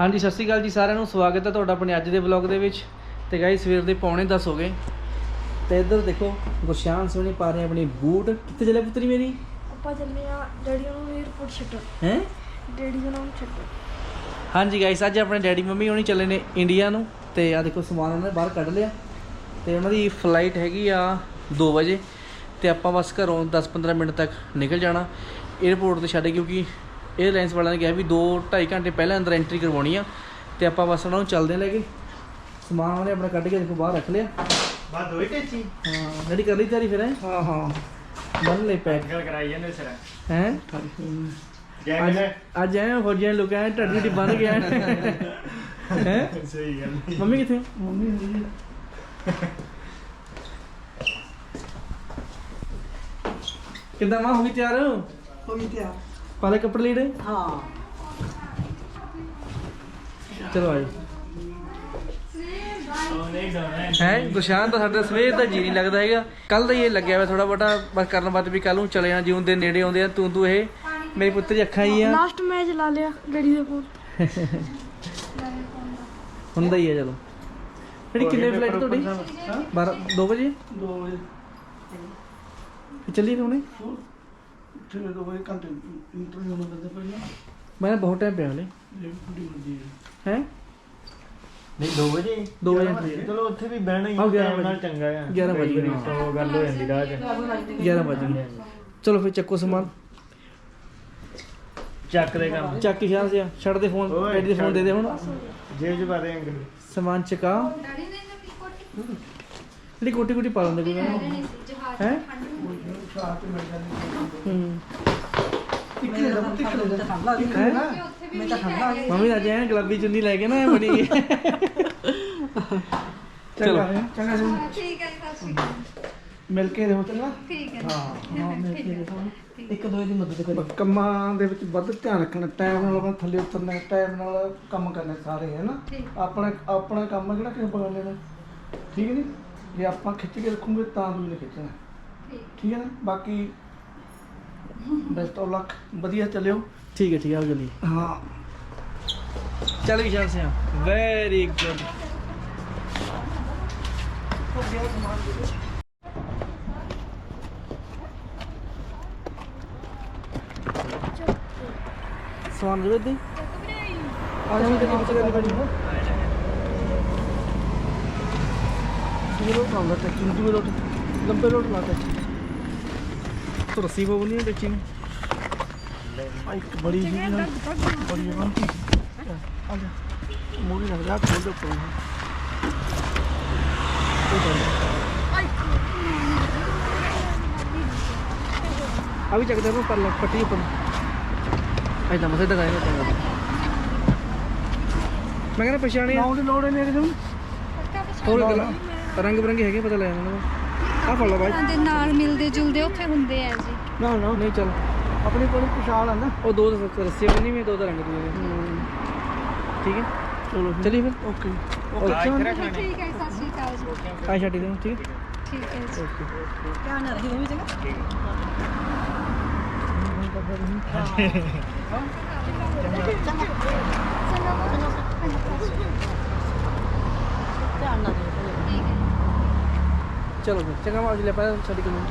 ਹਾਂਜੀ ਸਤਿ ਸ਼੍ਰੀ ਅਕਾਲ ਜੀ ਸਾਰਿਆਂ ਨੂੰ। ਸਵਾਗਤ ਹੈ ਤੁਹਾਡਾ ਆਪਣੇ ਅੱਜ ਦੇ ਵਲੌਗ ਦੇ ਵਿੱਚ। ਤੇ ਗਾਈ ਸਵੇਰ ਦੇ ਪੌਣੇ 10 ਹੋ ਗਏ। ਤੇ ਇੱਧਰ ਦੇਖੋ ਗੁਸ਼ਾਨ ਸੋਹਣੇ ਪਾ ਰਹੇ ਆਪਣੇ ਬੂਟ। ਕਿੱਥੇ ਚਲੇ ਪੁੱਤਰੀ ਮੇਰੀ? ਆਪਾਂ ਚੱਲੇ ਆ ਡੈਡੀ ਨੂੰ 에어ਪੋਰਟ ਛੱਡਣ। ਹੈ? ਡੈਡੀ ਨੂੰ ਛੱਡਣ। ਹਾਂਜੀ ਗਾਇਸ ਅੱਜ ਆਪਣੇ ਡੈਡੀ ਮੰਮੀ ਹੋਣੀ ਚੱਲੇ ਨੇ ਇੰਡੀਆ ਨੂੰ। ਤੇ ਆ ਦੇਖੋ ਸਮਾਨ ਉਹਨਾਂ ਨੇ ਬਾਹਰ ਕੱਢ ਲਿਆ। ਤੇ ਉਹਨਾਂ ਦੀ ਫਲਾਈਟ ਹੈਗੀ ਆ 2 ਵਜੇ। ਤੇ ਆਪਾਂ ਬਸ ਘਰੋਂ 10-15 ਮਿੰਟ ਤੱਕ ਨਿਕਲ ਜਾਣਾ। 에어ਪੋਰਟ ਤੇ ਛੱਡ ਕਿਉਂਕਿ 에ਅਰਲਾਈਨਸ ਵਾਲਿਆਂ ਨੇ ਕਿਹਾ ਵੀ 2-2.5 ਘੰਟੇ ਪਹਿਲਾਂ ਅੰਦਰ ਐਂਟਰੀ ਕਰਵਾਉਣੀ ਆ ਤੇ ਆਪਾਂ ਬਸ ਉਹਨਾਂ ਨੂੰ ਚੱਲਦੇ ਲੈ ਕੇ। ਸਮਾਨ ਉਹਨੇ ਆਪਣਾ ਕੱਢ ਕੇ ਦੇਖੋ ਬਾਹਰ ਰੱਖ ਲਿਆ। ਬਾਤ ਹੋਈ ਟੇਚੀ? ਹਾਂ ਜਿਹੜੀ ਕਰ ਲਈ ਤਿਆਰੀ ਫਿਰ ਹੈ? ਹਾਂ ਹਾਂ। ਬੰਨ ਲੈ ਪੈਕ ਗੱਲ ਕਰਾਈ ਜਾਂਦੇ ਸਰ ਹੈ? ਜੈ ਅੱਜ ਐ ਫੌਜੀਆਂ ਲੋਕਾਂ ਨੇ ਢੱਡੀ ਢੱਡੀ ਬੰਨ ਗਿਆ ਹੈ? ਸਹੀ ਗੱਲ ਮੰਮੀ ਕਿੱਥੇ? ਮੰਮੀ ਕਿੱਦਾਂ ਮਾਂ ਹੋ ਗਈ ਤਿਆਰ? ਹੋ ਗਈ ਤਿਆਰ। ਪਾਲੇ ਕੱਪੜੇ ਲੀੜੇ? ਹਾਂ। ਚਲੋ ਆਜੋ ਹੈ ਗੁਸ਼ਾਨ ਤਾਂ ਸਾਡਾ ਸਵੇਰ ਦਾ ਜੀ ਨਹੀਂ ਲੱਗਦਾ ਹੈਗਾ। ਕੱਲ ਦਾ ਹੀ ਇਹ ਲੱਗਿਆ ਹੋਇਆ ਥੋੜਾ ਬਟਾ ਬਸ ਕਰਨ ਬਾਅਦ ਵੀ ਕੱਲ ਨੂੰ ਚਲੇ ਜਾਣਾ ਜਿਉਂ ਦੇ ਨੇੜੇ ਆਉਂਦੇ ਆ ਤੂੰ ਤੂੰ ਇਹ ਮੇਰੀ ਪੁੱਤਰ ਦੀ ਅੱਖਾਂ ਹੀ ਆ ਲਾਸਟ ਮੈਚ ਲਾ ਲਿਆ ਡੈਡੀ ਦੇ ਫੋਨ ਹੁੰਦਾ ਹੀ ਆ ਚਲੋ। ਜਿਹੜੀ ਕਿੰਨੇ ਫਲਾਈਟ ਤੁਹਾਡੀ? 12 2 ਵਜੇ? 2 ਵਜੇ। ਫਿਰ ਚੱਲੀ ਹੁਣੇ? ਫਿਰ 2 ਵਜੇ ਘੰਟੇ ਇੰਟਰਵਿਊ ਨੂੰ ਬੰਦੇ ਪਹਿਲਾਂ। ਮੈਂ ਬਹੁਤ ਟਾਈਮ ਪਿਆ ਹਲੇ। ਹੈ। ਹੈ? ਨਹੀਂ 2 ਵਜੇ ਦੋ ਵਜੇ entry ਹੈ। ਚਲੋ ਉੱਥੇ ਵੀ ਬਹਿਣਾ ਹੀ ਆਹ ਗਿਆਰਾਂ time ਨਾਲ ਵਜੇ। ਚੰਗਾ ਆ 11 ਵਜੇ, ਹਾਂ। ਸੌ ਗੱਲ ਹੋ ਜਾਂਦੀ ਰਾਹ 'ਚ। 11 ਵਜੇ। ਚਲੋ ਫਿਰ ਚੱਕੋ ਸਮਾਨ। ਚੱਕ ਦੇ ਕੰਮ। ਚੱਕ ਕੇ ਸ਼ਾਨ ਸਿਆ ਛੱਡ ਦੇ ਫੋਨ ਓਏ, ਡੈਡੀ ਦੇ ਫੋਨ ਛੱਡ। ਦੇ ਦੇ ਹੁਣ। ਜੇਬ 'ਚ ਪਾ ਦੇ ਅੰਕਲ ਸਮਾਨ ਚਕਾ ਜਿਹੜੀ ਕੋਟੀ ਕੋਟੀ ਪਾ ਲੈਂਦੇ ਕੋਈ ਹੈ? ਸ਼ਾਹ ਤੇ ਮਿਲ ਜਾਂਦੀ ਹੂੰ। ਇੱਕ ਨੇ ਦਾ ਇੱਕ ਨੇ ਦਾ ਠੰਡਾ ਇੱਕ ਨੇ ਨਾ ਮੈਂ ਤਾਂ ਠੰਡਾ ਮੰਮੀ ਅੱਜ ਐ ਗੁਲਾਬੀ ਚੁੰਨੀ ਲੈ ਕੇ ਨਾ ਐਂ ਬਣੀ। ਗਈ ਚੰਗਾ ਸੁਣ ਠੀਕ ਹੈ ਸਤਿ ਸ਼੍ਰੀ ਅਕਾਲ। ਮਿਲ ਕੇ ਰਹੋ ਚੰਗਾ। ਠੀਕ ਹੈ। ਹਾਂ ਹਾਂ ਮਿਲ ਕੇ ਰਹੋ। ਇੱਕ ਦੋ ਦੀ ਮਦਦ ਕਰੋ ਕੰਮਾਂ ਦੇ ਵਿੱਚ ਵੱਧ ਧਿਆਨ ਰੱਖਣਾ ਟਾਈਮ ਨਾਲ ਆਪਣਾ ਥੱਲੇ ਉਤਰਨਾ ਟਾਈਮ ਨਾਲ ਕੰਮ ਕਰਨੇ ਸਾਰੇ ਹੈ ਨਾ। ਆਪਣਾ ਆਪਣਾ ਕੰਮ ਹੈ ਕਿਹੜਾ ਕਿਸੇ ਬਗਾਨੇ ਦਾ। ਠੀਕ ਹੈ ਨੀ ਜੇ ਆਪਾਂ ਖਿੱਚ ਕੇ ਰੱਖੂਗੇ ਤਾਂ ਦੂਜੇ ਨੇ ਖਿੱਚਣਾ। ਠੀਕ ਠੀਕ ਹੈ ਨਾ? ਬਾਕੀ ਬੈਸਟ ਆਫ ਲੱਕ ਵਧੀਆ ਚੱਲਿਓ। ਠੀਕ ਹੈ ਠੀਕ ਹੈ ਆਓ ਜਲਦੀ ਹਾਂ। ਚੱਲ ਵੀ ਸ਼ਾਨ ਸਿਆ ਵੈਰੀ ਗੁੱਡ ਸਵਾਨ ਦੇ ਦੇ ਆ ਜਾ ਤੇ ਕਿੱਥੇ ਕਰਨੀ ਪੈਣੀ ਹੈ। ਇਹ ਕੰਮ ਦਾ ਟੈਕਸੀ ਨੂੰ ਰੋਟ ਲੰਬੇ ਰੋਟ ਲਾ ਟੈਕਸੀ तो रस्सी वो नहीं है टैक्सी में आ, एक बड़ी जी ना बड़ी है बनती आ जा मूड़ी लग जा खोल दो ऊपर अभी चकते हैं पर पट्टी ऊपर ऐसा मसे तक आएगा चंगा मैं कहना पछाने ਲਾਉਣ ਦੀ ਲੋੜ ਨਹੀਂ ਕਿਸੇ ਨੂੰ ਹੋਰ ਗੱਲਾਂ ਰੰਗ ਬਰੰਗੇ ਹੈਗੇ ਪਤਾ ਲੱਗਿਆ ਮੈਨੂੰ ਆ ਫੜ ਲਓ ਬਾਈ। ਦੇ ਨਾਲ ਮਿਲਦੇ ਜੁਲਦੇ ਉੱਥੇ ਹੁੰਦੇ ਆ ਜੀ। ਨਾ ਨਾ ਨਹੀਂ ਚੱਲ। ਆਪਣੀ ਕੋਲ ਪਛਾਣ ਹੈ ਨਾ। ਉਹ ਦੋ ਤਾਂ ਰੱਸੇ ਬਣੀ ਵੀ ਦੋ ਤਾਂ ਰੰਗ ਦੂਏ ਨੇ ਠੀਕ ਹੈ? ਚਲੋ ਚਲੀ ਫਿਰ। ਓਕੇ। ਓਕੇ। ਠੀਕ ਹੈ ਸਤਿ ਸ਼੍ਰੀ ਅਕਾਲ ਜੀ। ਆ ਛੱਡੀ ਦੇ ਠੀਕ ਹੈ? ਠੀਕ ਹੈ ਜੀ। ਓਕੇ। ਚਲੋ ਫਿਰ ਚੰਗਾ ਮਾਰ ਲੈ ਛੱਡ ਕੇ ਮੈਨੂੰ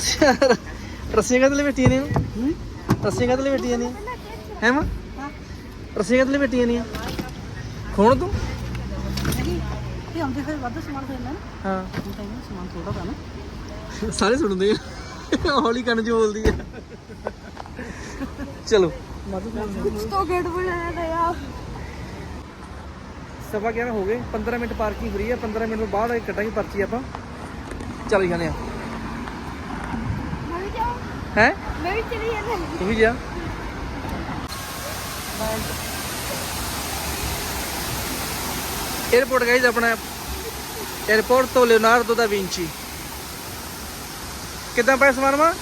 ਰੱਸੀਆਂ ਰੱਸੀਆਂ ਕਦਲੇ ਬੈਠੀਆਂ ਨੇ ਰੱਸੀਆਂ ਕਦਲੇ ਬੈਠੀਆਂ ਨੇ ਹੈ ਮਾਂ ਰੱਸੀਆਂ ਕਦਲੇ ਬੈਠੀਆਂ ਨੇ ਖੋਣ ਤੂੰ ਇਹ ਆਉਂਦੇ ਹੋਏ ਵੱਧ ਸਮਾਨ ਹੋ ਜਾਂਦਾ ਨਾ ਹਾਂ ਹੁਣ ਤਾਂ ਇਹਨਾਂ ਸਮਾਨ ਥੋੜਾ ਤਾਂ ਨਾ ਸਾਰੇ ਸੁਣਦੇ ਆ ਹੌਲੀ ਕੰਨ ਚ ਬੋਲਦੀ ਆ ਚਲੋ कुछ तो गड़बड़ है ना यार ਸਵਾ 11 ਹੋ ਗਏ 15 ਮਿੰਟ ਪਾਰਕਿੰਗ ਫਰੀ ਆ 15 ਮਿੰਟ ਤੋਂ ਬਾਅਦ ਇਹ ਕੱਟਾਂਗੇ ਪਰਚੀ ਆਪਾਂ ਚਲ ਜਾਂਦੇ ਆ मैं भी जाऊँ ਹੈ? ਮੈਂ ਆਪਣਾ 에어ਪੋਰਟ ਤੋਂ ਲਿਓਨਾਰਡੋ ਦਾ ਵਿੰਚੀ ਕਿਦਾਂ ਪਾਇਆ ਸਮਾਨ ਮਾ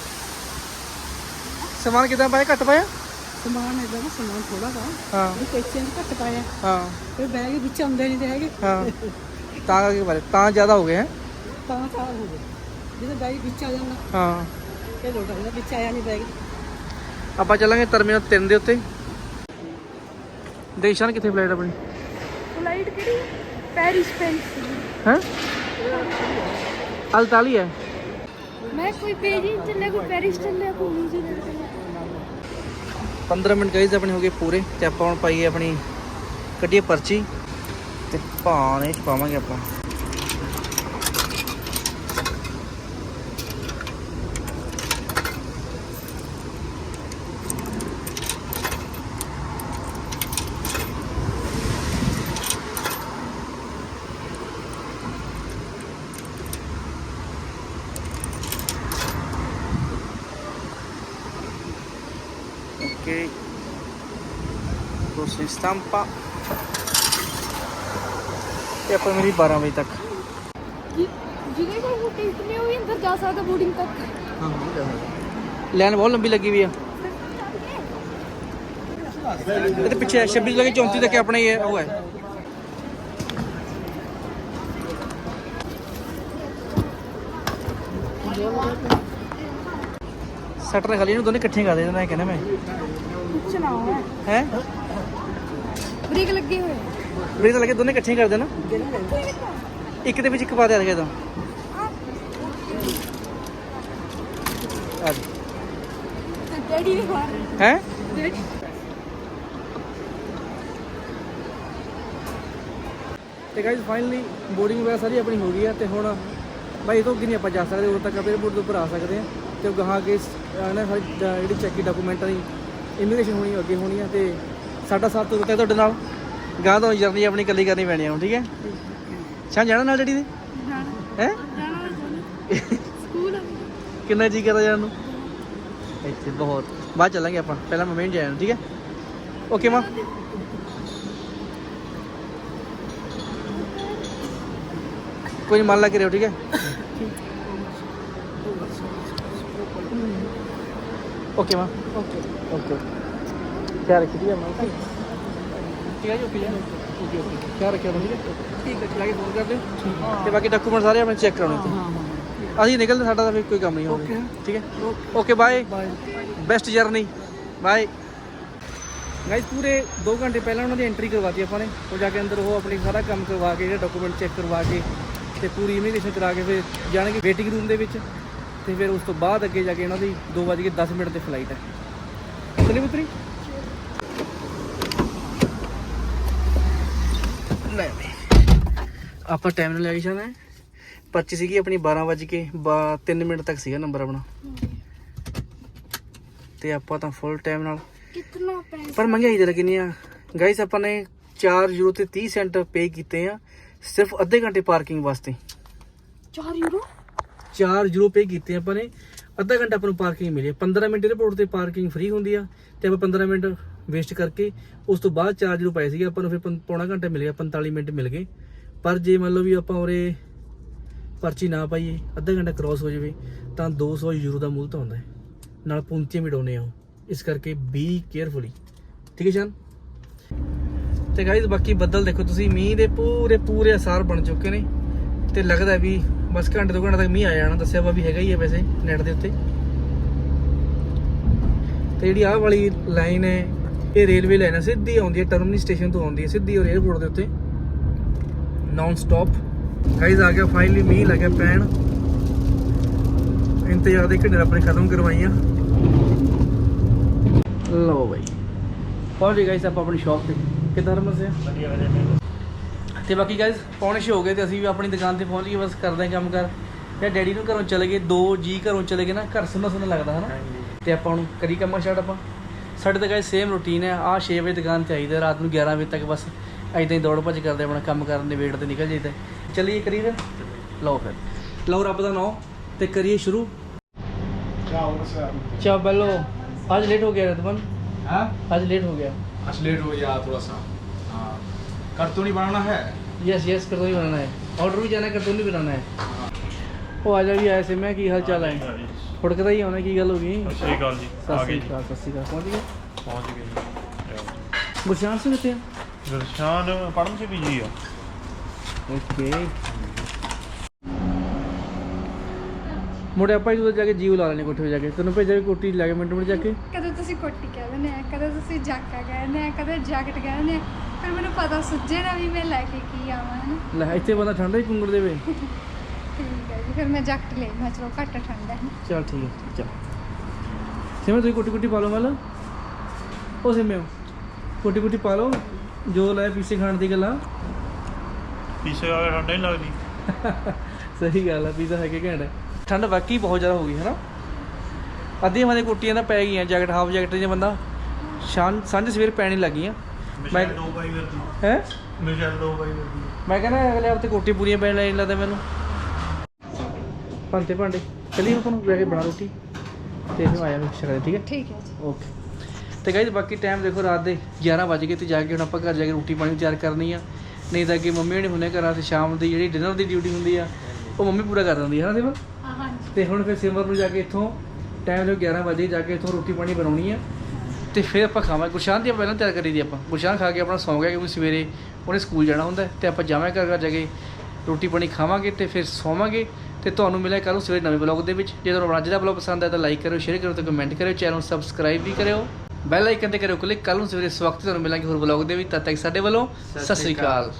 ਸਮਾਨ ਕਿਦਾਂ ਪਾਇਆ? ਘੱਟ ਪਾਇਆ? ਸਮਾਨ ਇਹਦਾ ਨਾ ਸਮਾਨ ਥੋੜਾ ਦਾ ਹਾਂ। ਵੀ ਪੈਸੇ ਨੂੰ ਘੱਟ ਪਾਇਆ। ਹਾਂ। ਫਿਰ ਬੈਗ ਵਿੱਚ ਆਉਂਦੇ ਨਹੀਂ ਤੇ ਹੈਗੇ। ਹਾਂ। ਤਾਂ ਕਰਕੇ ਬਾਰੇ ਤਾਂ ਜ਼ਿਆਦਾ ਹੋ ਗਏ ਹੈ। ਤਾਂ ਤਾਂ ਹੋ ਗਏ। ਜਦੋਂ ਬੈਗ ਵਿੱਚ ਆ ਜਾਂਦਾ। ਹਾਂ। ਆਪਾਂ ਚੱਲਾਂਗੇ ਟਰਮੀਨਲ 3 ਦੇ ਉੱਤੇ। ਦੇਸ਼ਾਂ ਕਿੱਥੇ ਫਲਾਈਟ ਆਪਣੀ? ਫਲਾਈਟ ਕਿਹੜੀ? ਪੈਰਿਸ ਪੈਂਸੀ ਹੈ? ਅਲਤਾਲੀ ਹੈ। ਮੈਂ ਕੋਈ ਬੇਜਿੰਗ ਚੱਲਿਆ ਕੋਈ ਪੈਰਿਸ ਚੱਲਿਆ ਕੋਈ ਨਿਊਜ਼ੀਲੈਂਡ 15 ਮਿੰਟ ਗਾਇਸ ਆਪਣੇ ਹੋ ਗਏ ਪੂਰੇ ਤੇ ਆਪਾਂ ਹੁਣ ਪਾਈ ਆਪਣੀ ਕੱਢੀਏ ਪਰਚੀ ਤੇ ਭਾਣੇ ਪਾਵਾਂਗੇ ਆਪਾਂ। Ok corso in stampa e poi mi 12 ਵਜੇ ਤੱਕ ਜਿਹਦੇ ਕੋਲ ਉਹ ਟਿਕਟ ਨਹੀਂ ਹੋਈ ਅੰਦਰ ਜਾ ਸਕਦਾ ਬੋਰਡਿੰਗ ਤੱਕ ਹਾਂ ਲਾਈਨ ਬਹੁਤ ਲੰਬੀ ਲੱਗੀ ਵੀ ਆ ਇਹਦੇ ਪਿੱਛੇ 26 ਤੋਂ ਲੈ ਕੇ 34 ਤੱਕ ਆਪਣੇ ਇਹ ਉਹ ਹੈ ਸਟਰ ਖਾਲੀ ਨੂੰ ਦੋਨੇ ਇਕੱਠੇ ਕਰ ਦੇ ਦੇਣਾ ਕਹਿੰਦਾ ਮੈਂ? ਚਲਾਓ ਹੈ? ਬ੍ਰੇਕ ਲੱਗੇ ਹੋਏ ਬ੍ਰੇਕ ਤਾਂ ਲੱਗੇ ਦੋਨੇ ਇਕੱਠੇ ਕਰ ਦੇਣਾ। ਇੱਕ ਦੇ ਵਿੱਚ ਇੱਕ ਪਾ ਦੇ ਅਰਗੇ ਤਾਂ। ਆ ਡੈਡੀ ਨੇ ਮਾਰ ਹੈ? ਤੇ ਗਾਇਸ ਫਾਈਨਲੀ ਬੋਰਡਿੰਗ ਵਗੈਰਾ ਸਾਰੀ ਆਪਣੀ ਹੋ ਗਈ ਆ ਤੇ ਹੁਣ ਬਾਈ ਇਹ ਤੋਂ ਅੱਗੇ ਨਹੀਂ ਆਪਾਂ ਜਾ ਸਕਦੇ ਉਦੋਂ ਤੱਕ ਆਪਾਂ 에어ਪੋਰਟ ਦੇ ਉੱਪਰ ਆ ਸਕਦੇ ਆ ਤੇ ਉਹ ਗਾਹਾਂ ਅੱਗੇ ਸ- ਨਾ ਜਿਹੜੀ ਚੈੱਕੀ ਡਾਕੂਮੈਂਟਾਂ ਦੀ ਇਮੀਗ੍ਰੇਸ਼ਨ ਹੋਣੀ ਅੱਗੇ ਹੋਣੀ ਆ ਤੇ ਸਾਡਾ ਸਾਥ ਤੋਂ ਤੱਕ ਤੁਹਾਡੇ ਨਾਲ। ਗਾਹ ਤੋਂ ਜਰਨੀ ਆਪਣੀ ਇਕੱਲੀ ਕਰਨੀ ਪੈਣੀ ਆ ਹੁਣ ਠੀਕ ਹੈ? ਸ਼ਾਂ ਜਾਣਾ ਨਾਲ ਡੈਡੀ ਦੇ ਹੈ? ਸਕੂਲ ਕਿੰਨਾ ਜੀ ਕਰਦਾ ਜਾਣ ਨੂੰ? ਇੱਥੇ ਬਹੁਤ। ਬਾਅਦ ਚੱਲਾਂਗੇ ਆਪਾਂ। ਪਹਿਲਾਂ ਮੰਮੀ ਨੂੰ ਜਾਣ ਠੀਕ ਹੈ? ਓਕੇ ਮਾਂ। ਕੋਈ ਮੰਨ ਲਾ ਕੇ ਰਿਓ ਠੀਕ ਹੈ? ਓਕੇ ਮਾਂ ਓਕੇ ਓਕੇ ਖਿਆਲ ਰੱਖੀ ਠੀਕ ਹੈ ਮਾਂ ਠੀਕ ਹੈ ਜੀ ਓਕੇ ਜੀ ਓਕੇ ਓਕੇ ਖਿਆਲ ਰੱਖਿਓ ਠੀਕ ਹੈ ਠੀਕ ਹੈ ਚਲਾ ਕੇ ਫੋਨ ਕਰ ਦਿਓ ਤੇ ਬਾਕੀ ਡਾਕੂਮੈਂਟ ਸਾਰੇ ਆਪਣੇ ਚੈੱਕ ਕਰਾਉਣੇ ਤੇ ਹਾਂ ਹਾਂ ਅਸੀਂ ਨਿਕਲਦੇ ਸਾਡਾ ਤਾਂ ਫਿਰ ਕੋਈ ਕੰਮ ਨਹੀਂ ਹੋਵੇ ਠੀਕ ਹੈ okay bye bye best journey bye guys ਪੂਰੇ 2 ਘੰਟੇ ਪਹਿਲਾਂ ਉਹਨਾਂ ਦੀ ਐਂਟਰੀ ਕਰਵਾਤੀ ਆਪਾਂ ਨੇ ਉਹ ਜਾ ਕੇ ਅੰਦਰ ਉਹ ਆਪਣੀ ਸਾਰਾ ਕੰਮ ਕਰਵਾ ਕੇ ਜਿਹੜੇ ਡਾਕੂਮੈਂਟ ਚੈੱਕ ਕਰਵਾ ਕੇ ਤੇ ਪੂਰੀ ਇਮੀਗ੍ਰੇਸ਼ਨ ਕਰਾ ਕੇ ਫਿਰ ਜਾਣਗੇ ਵੇਟਿੰਗ ਰੂਮ ਦੇ ਵਿੱਚ ਤੇ ਫਿਰ ਉਸ ਤੋਂ ਬਾਅਦ ਅੱਗੇ ਜਾ ਕੇ ਇਹਨਾਂ ਦੀ 2:10 ਮਿੰਟ ਤੇ ਫਲਾਈਟ ਹੈ। ਚਲੀ ਪੁੱਤਰੀ। ਲੈ ਬਈ ਆਪਾਂ ਟਾਈਮ ਨਾਲ ਲੈ ਕੇ ਜਾਣਾ ਹੈ। ਪਰਚੀ ਸੀਗੀ ਆਪਣੀ 12 ਵਜੇ ਕੇ 3 ਮਿੰਟ ਤੱਕ ਸੀਗਾ ਨੰਬਰ ਆਪਣਾ। ਤੇ ਆਪਾਂ ਤਾਂ ਫੁੱਲ ਟਾਈਮ ਨਾਲ। ਕਿੰਨਾ ਪੈਸਾ? ਪਰ ਮਹਿੰਗਾਈ ਦੇ ਕਿੰਨੀ ਆ? ਗਾਇਸ ਆਪਾਂ ਨੇ 4 ਯੂਰੋ ਤੇ 30 ਸੈਂਟ ਪੇ ਕੀਤੇ ਆ। ਸਿਰਫ ਅੱਧੇ ਘੰਟੇ ਪਾਰਕਿੰਗ ਵਾਸਤੇ। 4 ਯੂਰੋ 4 ਯੂਰੋ ਪੇ ਕੀਤੇ ਆਪਾਂ ਨੇ। ਅੱਧਾ ਘੰਟਾ ਆਪਾਂ ਨੂੰ ਪਾਰਕਿੰਗ ਮਿਲੀ ਆ। 15 ਮਿੰਟ 에어ਪੋਰਟ ਤੇ ਪਾਰਕਿੰਗ ਫ੍ਰੀ ਹੁੰਦੀ ਆ ਤੇ ਆਪਾਂ 15 ਮਿੰਟ ਵੇਸਟ ਕਰਕੇ ਉਸ ਤੋਂ ਬਾਅਦ 4 ਯੂਰੋ ਪਏ ਸੀਗੇ। ਆਪਾਂ ਨੂੰ ਫਿਰ ਪੰ- ਪੌਣਾ ਘੰਟਾ ਮਿਲ ਗਿਆ 45 ਮਿੰਟ ਮਿਲ ਗਏ। ਪਰ ਜੇ ਮੰਨ ਲਓ ਵੀ ਆਪਾਂ ਉਰੇ ਪਰਚੀ ਨਾ ਪਾਈਏ, ਅੱਧਾ ਘੰਟਾ ਕ੍ਰਾਸ ਹੋ ਜਾਵੇ, ਤਾਂ 200 ਯੂਰੋ ਦਾ ਮੁੱਲ ਤਾਂ ਹੁੰਦਾ ਹੈ। ਨਾਲ ਪੁੰਚੇ ਮਿਡਾਉਨੇ ਆ ਉਹ। ਇਸ ਕਰਕੇ ਬੀ ਕੇਅਰਫੁਲੀ ਠੀਕ ਹੈ ਸ਼ਾਨ? ਤੇ ਗਾਇਜ਼ ਬਾਕੀ ਬੱਦਲ ਦੇਖੋ ਤੁਸੀਂ, ਮੀਂਹ ਦੇ ਪੂਰੇ ਪੂਰੇ ਅਸਾਰ ਬਣ ਚੁੱਕੇ ਨੇ। ਤੇ ਲੱਗਦਾ ਵੀ ਬਸ ਘੰਟੇ ਦੋ ਘੰਟੇ ਤੱਕ ਮੀਂਹ ਆ ਜਾਣਾ, ਦੱਸਿਆ ਵਾ ਵੀ ਹੈਗਾ ਹੀ ਹੈ ਵੈਸੇ ਨੈਟ ਦੇ ਉੱਤੇ। ਤੇ ਜਿਹੜੀ ਆਹ ਵਾਲੀ ਲਾਈਨ ਹੈ, ਇਹ ਰੇਲਵੇ ਲਾਈਨ ਹੈ ਸਿੱਧੀ ਆਉਂਦੀ ਹੈ ਟਰਮਿਨਲ ਸਟੇਸ਼ਨ ਤੋਂ ਆਉਂਦੀ ਹੈ, ਸਿੱਧੀ ਉਹ 에어ਪੋਰਟ ਦੇ ਉੱਤੇ। ਨਾਨ ਸਟਾਪ ਗਾਇਜ਼ ਆ ਗਿਆ ਫਾਈਨਲੀ ਮੀਂਹ ਲੱਗਿਆ ਪੈਣ। ਇੰਤਜ਼ਾਰ ਦੇ ਘੰਟੇ ਆਪਣੇ ਖਤਮ ਕਰਵਾਈਆਂ। ਲਓ ਬਾਈ। ਪਹੁੰਚ ਗਏ ਗਾਇਸ ਆਪਾਂ ਆਪਣੀ ਸ਼ਾਪ ਤੇ। ਕਿੱਦਾਂ ਰਮਨ ਸੇ ਵਧੀਆ ਵਧੀਆ ਤੇ ਬਾਕੀ ਗਾਇਸ ਪੌਣੇ ਛੇ ਹੋ ਗਏ ਤੇ ਅਸੀਂ ਵੀ ਆਪਣੀ ਦੁਕਾਨ ਤੇ ਪਹੁੰਚ ਗਏ ਬਸ ਕਰਦੇ ਹਾਂ ਕੰਮ ਕਰ ਤੇ ਡੈਡੀ ਨੂੰ ਘਰੋਂ ਚਲੇ ਗਏ ਦੋ ਜੀ ਘਰੋਂ ਚਲੇ ਗਏ ਨਾ ਘਰ ਸੁੰਨਾ ਸੁੰਨਾ ਲੱਗਦਾ ਹਨਾ ਤੇ ਆਪਾਂ ਹੁਣ ਕਰੀ ਕੰਮ ਸਟਾਰਟ ਆਪਾਂ ਸਾਡੇ ਤਾਂ ਗਾਇਸ ਸੇਮ ਰੂਟੀਨ ਹੈ ਆ 6 ਵਜੇ ਦੁਕਾਨ ਤੇ ਆਈਦਾ ਰਾਤ ਨੂੰ 11 ਵਜੇ ਤੱਕ ਬਸ ਐਦਾਂ ਹੀ ਦੌੜ ਭੱਜ ਕਰਦੇ ਆਪਣਾ ਕੰਮ ਕਰਨ ਦੇ ਵੇਟ ਤੇ ਨਿਕਲ ਜਾਈਦਾ ਚਲਿਏ ਕਰੀਏ ਫਿਰ ਲਓ ਫਿਰ ਲਓ ਰੱਬ ਦਾ ਨਾਮ ਤੇ ਕਰੀਏ ਸ਼ੁਰੂ ਚਾਓ ਸਰ ਚਾਹ ਬੈਲੋ ਅੱਜ ਲੇਟ ਹੋ ਗਿਆ ਰਤਮਨ हाँ आज लेट हो गया आज लेट हो गया थोड़ा सा हाँ कार्टून ही बनाना है यस यस करतोनी बनाना है ऑर्डर भी जाना है करतोनी बनाना है ਉਹ ਆ ਜਾ ਵੀ ਆਇਆ ਸੀ ਮੈਂ ਕੀ ਹਾਲ ਚਾਲ ਹੈ ਫੁੜਕਦਾ ਹੀ ਆਉਣਾ ਕੀ ਗੱਲ ਹੋ ਗਈ ਸਤਿ ਸ਼੍ਰੀ ਅਕਾਲ ਜੀ ਸਤਿ ਸ਼੍ਰੀ ਅਕਾਲ ਸਤਿ ਸ਼੍ਰੀ ਅਕਾਲ ਪਹੁੰਚ ਗਏ ਪਹੁੰਚ ਗਏ ਗੁਰਸ਼ਾਨ ਸਿੰਘ ਕਿੱਥੇ ਆ ਗੁਰਸ਼ਾਨ ਪੜਨ ਚ ਬੀਜੀ ਆ ਓਕੇ ਮੁੜੇ ਆਪਾਂ ਹੀ ਜਾ ਕੇ ਜੀਵ ਲਾ ਲੈਣੇ ਕੋਠੇ 'ਤੇ ਜਾ ਕੇ ਤੈਨੂੰ ਭੇਜਿਆ ਵੀ ਕੋਟੀ ਲੈ ਕੇ ਮਿੰਟ ਮਿੰਟ ਜਾ ਕੇ ਕਦੇ ਤੁਸੀਂ ਕੋਟੀ ਕਹਿ ਦਿੰਦੇ ਆ ਕਦੇ ਤੁਸੀਂ ਜਾਕਾ ਕਹਿੰਦੇ ਆ ਕਦੇ ਜੈਕਟ ਕਹਿੰਦੇ ਆ ਫਿਰ ਮੈਨੂੰ ਪਤਾ ਸੁੱਝੇ ਨਾ ਵੀ ਮੈਂ ਲੈ ਕੇ ਕੀ ਆਵਾਂ ਲੈ ਇੱਥੇ ਬੰਦਾ ਠੰਡਾ ਹੀ ਕੁੰਗੜ ਦੇਵੇ। ਠੀਕ ਹੈ ਜੀ ਫਿਰ ਮੈਂ ਜੈਕਟ ਲੈ ਮੈਂ ਚਲੋ ਘੱਟ ਠੰਡਾ ਹੈ। ਚਲ ਠੀਕ ਹੈ ਚਲ। ਸਿਮਰ ਤੁਸੀਂ ਕੋਟੀ ਕੋਟੀ ਪਾ ਲਓ ਮਲ। ਉਹ ਸਿਮਿਓ ਕੋਟੀ ਕੋਟੀ ਪਾ ਲਓ ਜੋ ਲੈ ਪੀਸੇ ਖਾਣ ਦੀ ਗੱਲਾਂ। ਪੀਸੇ ਵਾਲੇ ਠੰਡਾ ਨਹੀਂ ਲੱਗਦੀ। ਸਹੀ ਗੱਲ ਆ ਪੀਜ਼ਾ ਹੈਗੇ ਘੈਂਟ। ਹੈ। ਠੰਡ ਵਾਕਈ ਬਹੁਤ ਜ਼ਿਆਦਾ ਹੋ ਗਈ ਹੈ ਨਾ ਅੱਧੀਆਂ ਵਾਲੇ ਕੋਟੀਆਂ ਤਾਂ ਪੈ ਗਈਆਂ ਜੈਕਟ ਹਾਫ ਜੈਕਟ ਜੇ ਬੰਦਾ। ਸ਼ਾਨ ਸਾਂਝ ਸਵੇਰ ਪੈਣੀ ਲੱਗੀਆਂ ਮੈਂ ਮਿਸ਼ੈਲ ਦੋ ਬਾਈ ਵਰਦੀ ਹੈ? ਮਿਸ਼ੈਲ ਦੋ ਬਾਈ ਵਰਦੀ ਮੈਂ ਕਹਿੰਦਾ ਅਗਲੇ ਹਫ਼ਤੇ ਕੋਟੀ ਪੂਰੀਆਂ ਪੈਣ ਲੱਗ ਲੱਗਦਾ ਮੈਨੂੰ। ਭਾਂਡੇ ਭਾਂਡੇ। ਚਲੀ ਆਪਾਂ ਨੂੰ ਬਹਿ ਕੇ ਬਣਾ ਰੋਟੀ। ਤੇ ਫਿਰ ਆਇਆ ਮਿਕਸ ਕਰੇ ਠੀਕ ਹੈ? ਠੀਕ ਹੈ ਜੀ। ਓਕੇ ਤੇ ਗਾਇਜ਼ ਬਾਕੀ ਟਾਈਮ ਦੇਖੋ ਰਾਤ ਦੇ 11 ਵਜ ਗਏ ਤੇ ਜਾ ਕੇ ਹੁਣ ਆਪਾਂ ਘਰ ਜਾ ਕੇ ਰੋਟੀ ਪਾਣੀ ਤਿਆਰ ਕਰਨੀ ਆ। ਨਹੀਂ ਤਾਂ ਅੱਗੇ ਮੰਮੀ ਹੋਣੀ ਹੁੰਨੇ ਘਰਾਂ ਤੇ ਸ਼ਾਮ ਦੀ ਜਿਹੜੀ ਡਿਨਰ ਦੀ ਡਿਊਟੀ ਹੁੰਦੀ ਆ ਉਹ ਮੰਮੀ ਪੂਰਾ ਕਰ ਦਿੰਦੀ ਹੈ ਨਾ ਸਿਮਰ? ਹਾਂ ਹਾਂਜੀ। ਤੇ ਹੁਣ ਫਿਰ ਸਿਮਰ ਨੂੰ ਜਾ ਕੇ ਇੱਥੋਂ ਟਾਈਮ ਜੋ 11 ਵਜੇ ਜਾ ਕੇ ਇੱਥੋਂ ਰੋਟੀ ਪਾਣੀ ਬਣਾਉਣੀ ਆ। ਤੇ ਫਿਰ ਆਪਾਂ ਖਾਵਾਂਗੇ। ਗੁਰਸ਼ਾਨ ਦੀ ਪਹਿਲਾਂ ਤਿਆਰ ਕਰੀ ਦੀ ਆਪਾਂ। ਗੁਰਸ਼ਾਨ ਖਾ ਕੇ ਆਪਣਾ ਸੌਂ ਗਿਆ ਕਿਉਂਕਿ ਸਵੇਰੇ ਉਹਨੇ ਸਕੂਲ ਜਾਣਾ ਹੁੰਦਾ ਤੇ ਆਪਾਂ ਜਾਵਾਂਗੇ ਘਰ ਘਰ ਜਾ ਕੇ ਰੋਟੀ ਪਾਣੀ ਖਾਵਾਂਗੇ ਤੇ ਫਿਰ ਸੌਵਾਂਗੇ ਤੇ ਤੁਹਾਨੂੰ ਮਿਲਿਆ ਕੱਲ੍ਹ ਨੂੰ ਸਵੇਰੇ ਨਵੇਂ ਬਲੌਗ ਦੇ ਵਿੱਚ। ਜੇ ਤੁਹਾਨੂੰ ਅੱਜ ਦਾ ਬਲੌਗ ਪਸੰਦ ਆਇਆ ਤਾਂ ਲਾਈਕ ਕਰਿਓ ਸ਼ੇਅਰ ਕਰਿਓ ਤੇ ਕਮੈਂਟ ਕਰਿਓ ਚੈਨਲ ਨੂੰ ਸਬਸਕ੍ਰਾਈਬ ਵੀ ਕਰਿਓ। ਬੈਲ ਆਈਕਨ ਤੇ ਕਰਿਓ ਕਲਿੱਕ ਕੱਲ੍ਹ ਨੂੰ ਸਵੇਰੇ ਇਸ ਵਕਤ ਤੁਹਾਨੂੰ ਮਿਲਾਂਗੇ ਹੋਰ ਬਲੌਗ ਦੇ ਵਿੱਚ। ਤਦ ਤੱਕ ਸਾਡੇ ਵੱਲੋਂ ਸਤਿ ਸ੍ਰੀ ਅਕਾਲ।